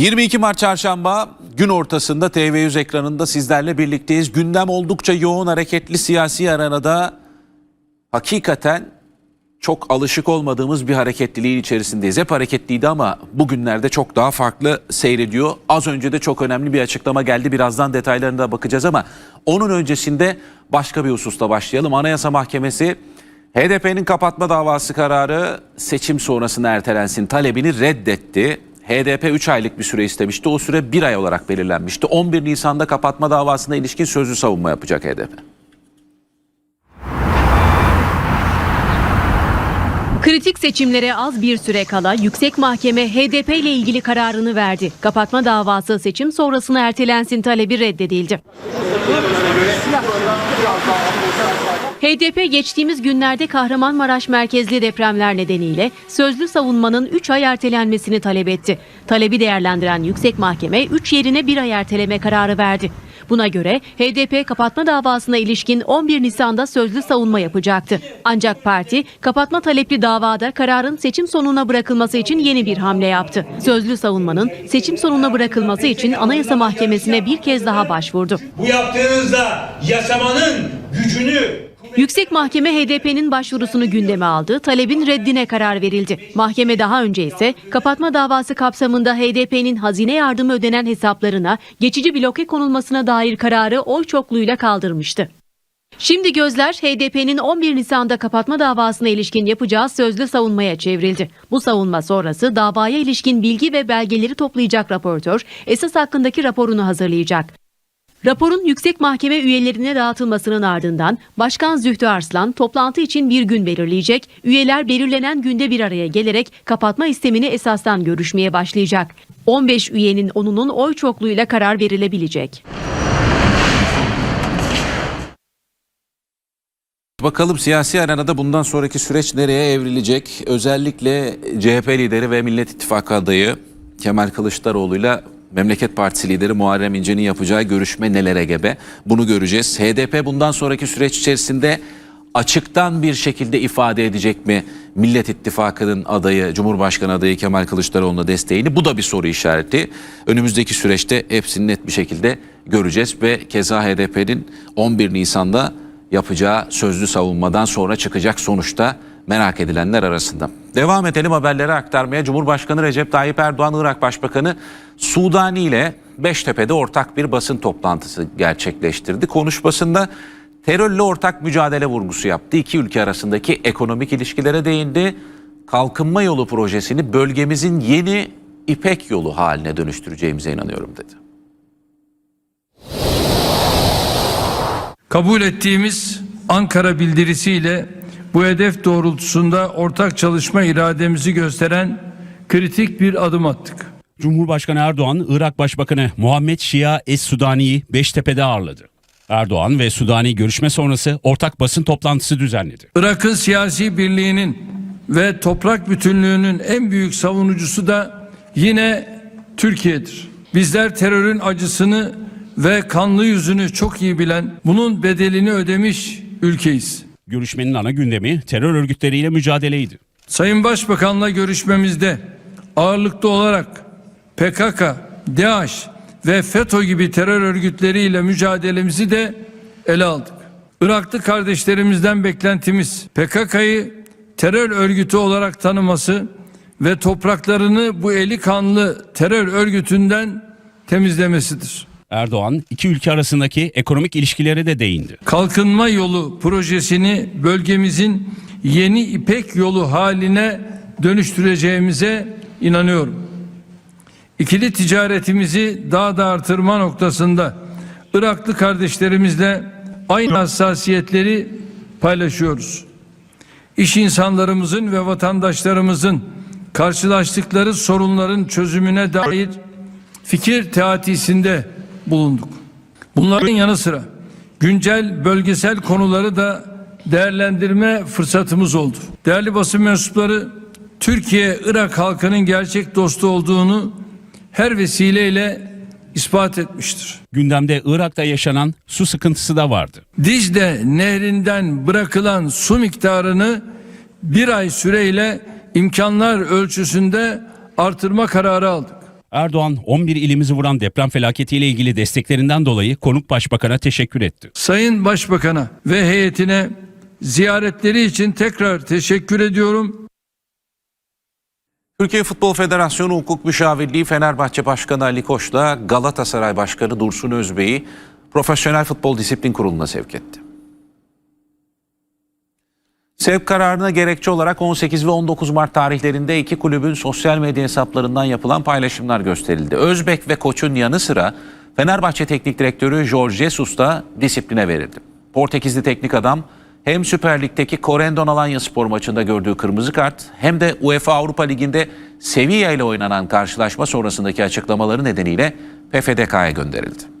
22 Mart Çarşamba gün ortasında TV100 ekranında sizlerle birlikteyiz. Gündem oldukça yoğun hareketli siyasi arenada hakikaten çok alışık olmadığımız bir hareketliliğin içerisindeyiz. Hep hareketliydi ama bugünlerde çok daha farklı seyrediyor. Az önce de çok önemli bir açıklama geldi. Birazdan detaylarına da bakacağız ama onun öncesinde başka bir hususla başlayalım. Anayasa Mahkemesi HDP'nin kapatma davası kararı seçim sonrasında ertelensin talebini reddetti. HDP 3 aylık bir süre istemişti. O süre 1 ay olarak belirlenmişti. 11 Nisan'da kapatma davasına ilişkin sözlü savunma yapacak HDP. Kritik seçimlere az bir süre kala Yüksek Mahkeme HDP ile ilgili kararını verdi. Kapatma davası seçim sonrasına ertelensin talebi reddedildi. HDP geçtiğimiz günlerde Kahramanmaraş merkezli depremler nedeniyle sözlü savunmanın 3 ay ertelenmesini talep etti. Talebi değerlendiren Yüksek Mahkeme 3 yerine 1 ay erteleme kararı verdi. Buna göre HDP kapatma davasına ilişkin 11 Nisan'da sözlü savunma yapacaktı. Ancak parti kapatma talepli davada kararın seçim sonuna bırakılması için yeni bir hamle yaptı. Sözlü savunmanın seçim sonuna bırakılması için Anayasa Mahkemesi'ne bir kez daha başvurdu. Bu yaptığınızda yasamanın gücünü Yüksek Mahkeme HDP'nin başvurusunu gündeme aldı, talebin reddine karar verildi. Mahkeme daha önce ise kapatma davası kapsamında HDP'nin hazine yardımı ödenen hesaplarına geçici bloke konulmasına dair kararı oy çokluğuyla kaldırmıştı. Şimdi gözler HDP'nin 11 Nisan'da kapatma davasına ilişkin yapacağı sözlü savunmaya çevrildi. Bu savunma sonrası davaya ilişkin bilgi ve belgeleri toplayacak raportör esas hakkındaki raporunu hazırlayacak. Raporun yüksek mahkeme üyelerine dağıtılmasının ardından Başkan Zühtü Arslan toplantı için bir gün belirleyecek. Üyeler belirlenen günde bir araya gelerek kapatma istemini esastan görüşmeye başlayacak. 15 üyenin 10'unun oy çokluğuyla karar verilebilecek. Bakalım siyasi arenada bundan sonraki süreç nereye evrilecek? Özellikle CHP lideri ve Millet İttifakı adayı Kemal Kılıçdaroğlu'yla Memleket Partisi lideri Muharrem İnce'nin yapacağı görüşme nelere gebe? Bunu göreceğiz. HDP bundan sonraki süreç içerisinde açıktan bir şekilde ifade edecek mi Millet İttifakı'nın adayı, Cumhurbaşkanı adayı Kemal Kılıçdaroğlu'na desteğini? Bu da bir soru işareti. Önümüzdeki süreçte hepsini net bir şekilde göreceğiz ve keza HDP'nin 11 Nisan'da yapacağı sözlü savunmadan sonra çıkacak sonuçta merak edilenler arasında. Devam edelim haberleri aktarmaya. Cumhurbaşkanı Recep Tayyip Erdoğan, Irak Başbakanı Sudani ile Beştepe'de ortak bir basın toplantısı gerçekleştirdi. Konuşmasında terörle ortak mücadele vurgusu yaptı. İki ülke arasındaki ekonomik ilişkilere değindi. Kalkınma yolu projesini bölgemizin yeni İpek yolu haline dönüştüreceğimize inanıyorum dedi. Kabul ettiğimiz Ankara bildirisiyle bu hedef doğrultusunda ortak çalışma irademizi gösteren kritik bir adım attık. Cumhurbaşkanı Erdoğan, Irak Başbakanı Muhammed Şia Es-Sudani'yi Beştepe'de ağırladı. Erdoğan ve Sudani görüşme sonrası ortak basın toplantısı düzenledi. Irak'ın siyasi birliğinin ve toprak bütünlüğünün en büyük savunucusu da yine Türkiye'dir. Bizler terörün acısını ve kanlı yüzünü çok iyi bilen, bunun bedelini ödemiş ülkeyiz. Görüşmenin ana gündemi terör örgütleriyle mücadeleydi. Sayın Başbakan'la görüşmemizde ağırlıklı olarak PKK, DAEŞ ve FETÖ gibi terör örgütleriyle mücadelemizi de ele aldık. Iraklı kardeşlerimizden beklentimiz PKK'yı terör örgütü olarak tanıması ve topraklarını bu eli kanlı terör örgütünden temizlemesidir. Erdoğan, iki ülke arasındaki ekonomik ilişkilere de değindi. Kalkınma yolu projesini bölgemizin yeni İpek yolu haline dönüştüreceğimize inanıyorum. İkili ticaretimizi daha da artırma noktasında Iraklı kardeşlerimizle aynı hassasiyetleri paylaşıyoruz. İş insanlarımızın ve vatandaşlarımızın karşılaştıkları sorunların çözümüne dair fikir teatisinde bulunduk. Bunların yanı sıra güncel bölgesel konuları da değerlendirme fırsatımız oldu. Değerli basın mensupları Türkiye-Irak halkının gerçek dostu olduğunu her vesileyle ispat etmiştir. Gündemde Irak'ta yaşanan su sıkıntısı da vardı. Dicle nehrinden bırakılan su miktarını bir ay süreyle imkanlar ölçüsünde artırma kararı aldık. Erdoğan 11 ilimizi vuran deprem felaketiyle ilgili desteklerinden dolayı konuk başbakana teşekkür etti. Sayın Başbakan'a ve heyetine ziyaretleri için tekrar teşekkür ediyorum. Türkiye Futbol Federasyonu Hukuk Müşavirliği Fenerbahçe Başkanı Ali Koç'la Galatasaray Başkanı Dursun Özbey'i Profesyonel Futbol Disiplin Kurulu'na sevk etti. Sevk kararına gerekçe olarak 18 ve 19 Mart tarihlerinde iki kulübün sosyal medya hesaplarından yapılan paylaşımlar gösterildi. Özbek ve Koç'un yanı sıra Fenerbahçe Teknik Direktörü Jorge Jesus da disipline verildi. Portekizli teknik adam hem Süper Lig'deki Corendon Alanya Spor maçında gördüğü kırmızı kart hem de UEFA Avrupa Ligi'nde Sevilla ile oynanan karşılaşma sonrasındaki açıklamaları nedeniyle PFDK'ya gönderildi.